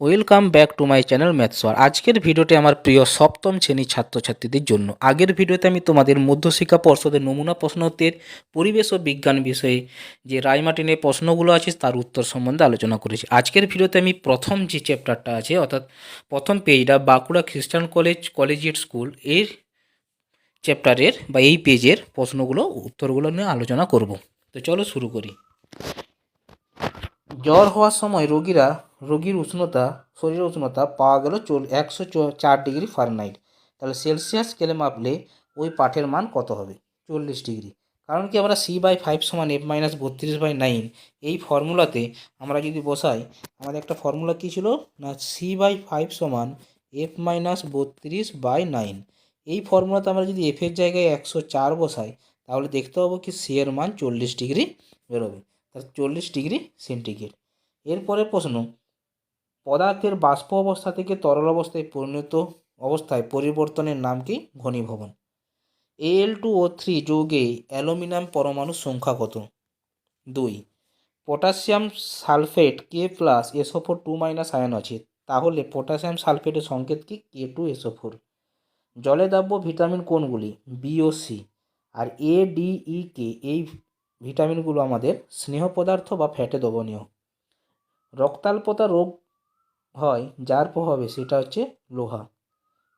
Welcome back to my channel ম্যাথসওয়ার আজকের ভিডিওটি আমার প্রিয় সপ্তম শ্রেণির ছাত্রছাত্রীদের জন্য। আগের ভিডিওতে আমি তোমাদের মধ্যশিক্ষা পর্ষদের নমুনা প্রশ্নোত্তর, পরিবেশ ও বিজ্ঞান বিষয়ে যে রায়মার্টিনের প্রশ্নগুলো আছে, তার উত্তর সম্বন্ধে আলোচনা করেছি। আজকের ভিডিওতে আমি প্রথম যে চ্যাপ্টারটা আছে, অর্থাৎ প্রথম পেজটা বাঁকুড়া খ্রিস্টান কলেজ, কলেজিয়েট স্কুলের চ্যাপ্টারের বা এই পেজের প্রশ্নগুলো, উত্তরগুলো নিয়ে আলোচনা করব। তো চলো শুরু করি। জ্বর হওয়ার সময় রোগীরা রোগীর উষ্ণতা, শরীরের উষ্ণতা পাওয়া গেল চল, একশো চার ডিগ্রি ফারেনহাইট। তাহলে সেলসিয়াস স্কেলে মাপলে ওই পাঠের মান কত হবে? চল্লিশ ডিগ্রি। কারণ কি আমরা সি বাই ফাইভ সমান এফ মাইনাস বত্রিশ বাই নাইন, এই ফর্মুলাতে আমরা যদি বসাই, আমাদের একটা ফর্মুলা কী ছিল? না, সি বাই ফাইভ সমান এফ মাইনাস বত্রিশ বাই নাইন। এই ফর্মুলাতে আমরা যদি এফের জায়গায় একশো চার বসাই, তাহলে দেখতে পাবো কি সি এর মান চল্লিশ ডিগ্রি বেরোবে। তাহলে চল্লিশ ডিগ্রি সেন্টিগ্রেড। এরপরে প্রশ্ন পদার্থের বাষ্প অবস্থা থেকে তরল অবস্থায় পরিণত অবস্থায় পরিবর্তনের নাম কি? ঘনীভবন। এল টু ও থ্রি যৌগে অ্যালুমিনিয়াম পরমাণুর সংখ্যা কত? দুই। Potassium sulphate K plus SO four two minus ion আছে। তাহলে পটাশিয়াম সালফেটের সংকেত কি? কে টু এসও ফোর জলে দাব্য ভিটামিন কোনগুলি? বি ও সি আর এ ডি ই কে এই ভিটামিনগুলো আমাদের স্নেহ পদার্থ বা ফ্যাটে দ্রবণীয় রক্তাল্পতা রোগ হয়, যার প্রভাবে সেটা হচ্ছে লোহা।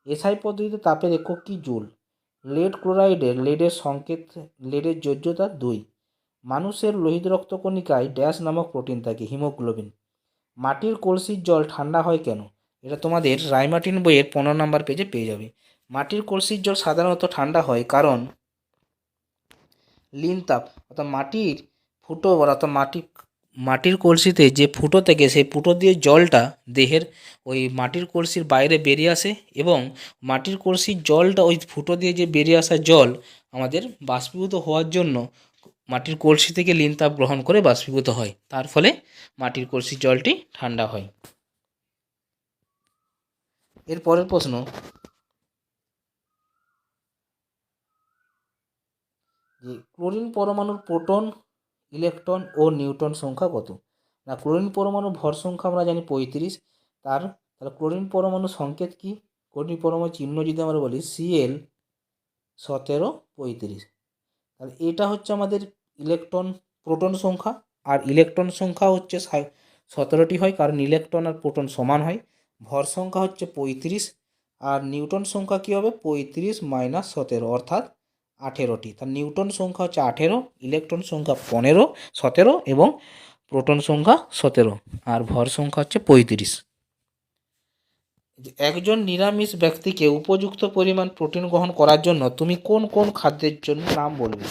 এসআই পদ্ধতিতে তাপের একক কি জুল? লেড ক্লোরাইডের লেডের সংকেত, লেডের যোজ্যতা দুই। মানুষের লোহিত রক্তকণিকায় ড্যাশ নামক প্রোটিন থাকে, হিমোগ্লোবিন। মাটির কলসির জল ঠান্ডা হয় কেন? এটা তোমাদের রাইমাটিন বইয়ের পনেরো নম্বর পেজে পেয়ে যাবে। মাটির কলসির জল সাধারণত ঠান্ডা হয় কারণ, লিন তাপ, অর্থাৎ মাটির ফুটো অর্থাৎ মাটি মাটির কলসিতে যে ফুটো থেকে সেই ফুটো দিয়ে জলটা দেহের ওই মাটির কলসির বাইরে বেরিয়ে আসে এবং মাটির কলসির জলটা ওই ফুটো দিয়ে যে বেরিয়ে আসা জল আমাদের বাষ্পীভূত হওয়ার জন্য মাটির কলসি থেকে লিন তাপ গ্রহণ করে বাষ্পীভূত হয়। তার ফলে মাটির কলসির জলটি ঠান্ডা হয়। এর পরের প্রশ্ন, যে ক্লোরিন পরমাণুর প্রোটন ইলেকট্রন ও নিউটন সংখ্যা কত? না, ক্লোরিন পরমাণুর ভর সংখ্যা আমরা জানি পঁয়ত্রিশ। তার, তাহলে ক্লোরিন পরমাণু সংকেত কি? ক্লোরিন পরমাণু চিহ্ন যদি আমরা বলি সিএল সতেরো পঁয়ত্রিশ। তাহলে এটা হচ্ছে আমাদের ইলেকট্রন প্রোটন সংখ্যা। আর ইলেকট্রন সংখ্যা হচ্ছে সতেরোটি হয়। কারণ ইলেকট্রন আর প্রোটন সমান হয়। ভর সংখ্যা হচ্ছে পঁয়ত্রিশ। আর নিউটন সংখ্যা কী হবে? পঁয়ত্রিশ মাইনাস সতেরো। অর্থাৎ আঠেরোটি। তার নিউটন সংখ্যা হচ্ছে আঠেরো, ইলেকট্রন সংখ্যা পনেরো, সতেরো এবং প্রোটন সংখ্যা সতেরো আর ভর সংখ্যা হচ্ছে পঁয়ত্রিশ। একজন নিরামিষ ব্যক্তিকে উপযুক্ত পরিমাণ প্রোটিন গ্রহণ করার জন্য তুমি কোন কোন খাদ্যের জন্য নাম বলবে?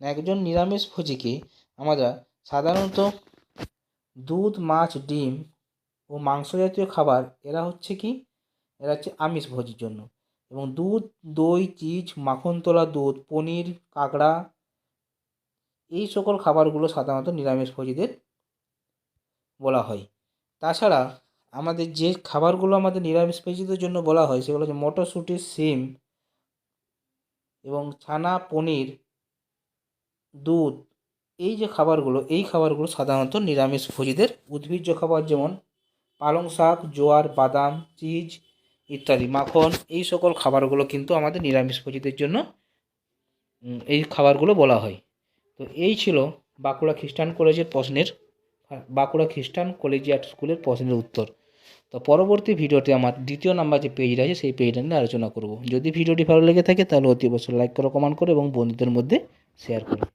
একজন নিরামিষ ভোজীকে আমরা সাধারণত দুধ, মাছ, ডিম ও মাংস জাতীয় খাবার, এরা হচ্ছে কি? এরা হচ্ছে আমিষ ভোজীর জন্য। এবং দুধ, দই, চিজ মাখন তোলা দুধ, পনির, কাঁকড়া এই সকল খাবারগুলো সাধারণত নিরামিষ নিরামিষভোজীদের বলা হয়। তাছাড়া আমাদের যে খাবারগুলো আমাদের নিরামিষ নিরামিষভোজীদের জন্য বলা হয় সেগুলো হচ্ছে মটরশুঁটি, সিম এবং ছানা, পনির, দুধ এই যে খাবারগুলো, এই খাবারগুলো সাধারণত নিরামিষ নিরামিষভোজীদের উদ্ভিজ্জ খাবার যেমন পালং শাক, জোয়ার, বাদাম, চিজ ইত্যাদি, মাখন, এই সকল খাবারগুলো কিন্তু আমাদের নিরামিষ নিরামিষভোজীদের জন্য এই খাবারগুলো বলা হয়। তো এই ছিল বাঁকুড়া খ্রিস্টান কলেজের প্রশ্নের, বাঁকুড়া খ্রিস্টান কলেজিয়াট স্কুলের প্রশ্নের উত্তর। তো পরবর্তী ভিডিওতে আমার দ্বিতীয় নাম্বার যে পেজটা আছে, সেই পেজটা নিয়ে আলোচনা করব। যদি ভিডিওটি ভালো লেগে থাকে, তাহলে অতি অবশ্যই লাইক করো কমেন্ট করো এবং বন্ধুদের মধ্যে শেয়ার করো।